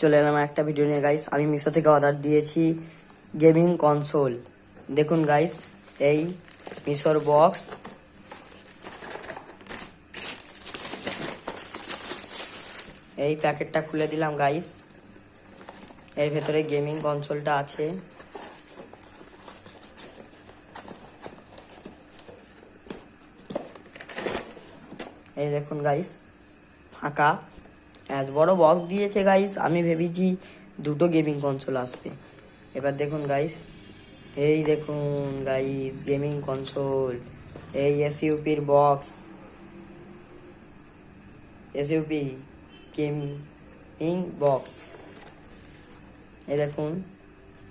চলে এলাম একটা ভিডিও নিয়ে গাইস আমি মিশো থেকে অর্ডার দিয়েছি গেমিং কনসোল দেখুন গাইস এই মিশোর বক্স এই প্যাকেটটা খুলে দিলাম গাইস এর ভেতরে গেমিং কনসোলটা আছে। এই দেখুন গাইস ফাঁকা। এত বড় বক্স দিয়েছে গাইস আমি ভেবেছি দুটো গেমিং কনসোল আসবে। এবার দেখুন গাইস এই দেখুন গাইস গেমিং কনসোল এই এসইউপির বক্স এসইউপি গেমিং বক্স এই দেখুন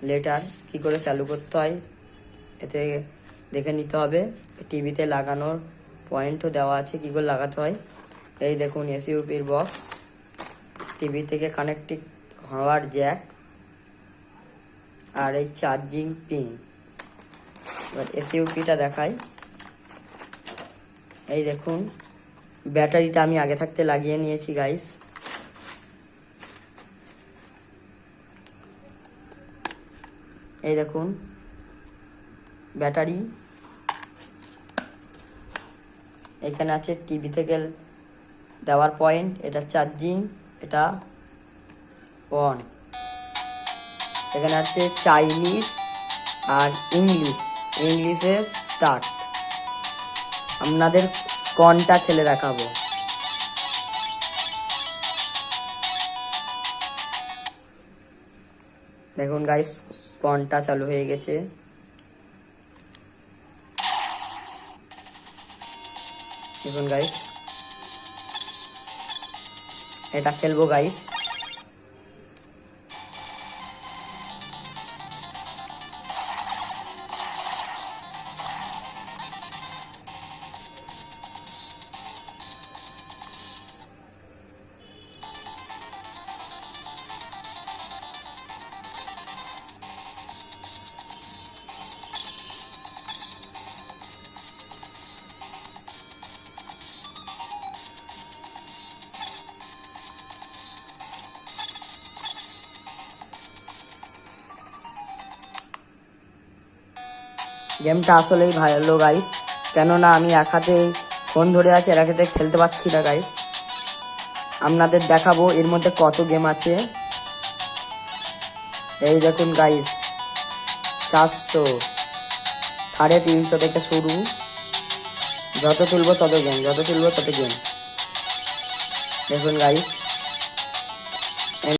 লেটার কি করে চালু করতে হয়, এতে দেখে নিতে হবে। টিভিতে লাগানোর পয়েন্টও দেওয়া আছে, কি করে লাগাতে হয়। এই দেখুন এসইউপির বক্স টিভি থেকে কানেক্টিং হওয়ার জ্যাক আর এই চার্জিং পিন এবার এসইউপিটা দেখাই। এই দেখুন, ব্যাটারিটা আমি আগে থাকতে লাগিয়ে নিয়েছি গাইস এই দেখুন, ব্যাটারি। এখানে আছে টিভি থেকে দেওয়ার পয়েন্ট এটা চার্জিং এটা অন এখানে আছে চাইনিজ আর ইংলিশ ইংলিশে স্টার্ট আপনাদের স্কনটা খেলে দেখাবো। দেখুন গাইস স্কনটা চালু হয়ে গেছে। দেখুন গাইস এটা খেলব গাইস গেমটা আসলেই ভালো গাইস কেননা আমি এক হাতে ফোন ধরে আছি এক হাতে খেলতে পারছি না গাইস আপনাদের দেখাবো এর মধ্যে কত গেম আছে। এই দেখুন গাইস চারশো, সাড়ে তিনশো থেকে শুরু। যত তুলবো তত গেম যত তুলবো তত গেম দেখুন গাইস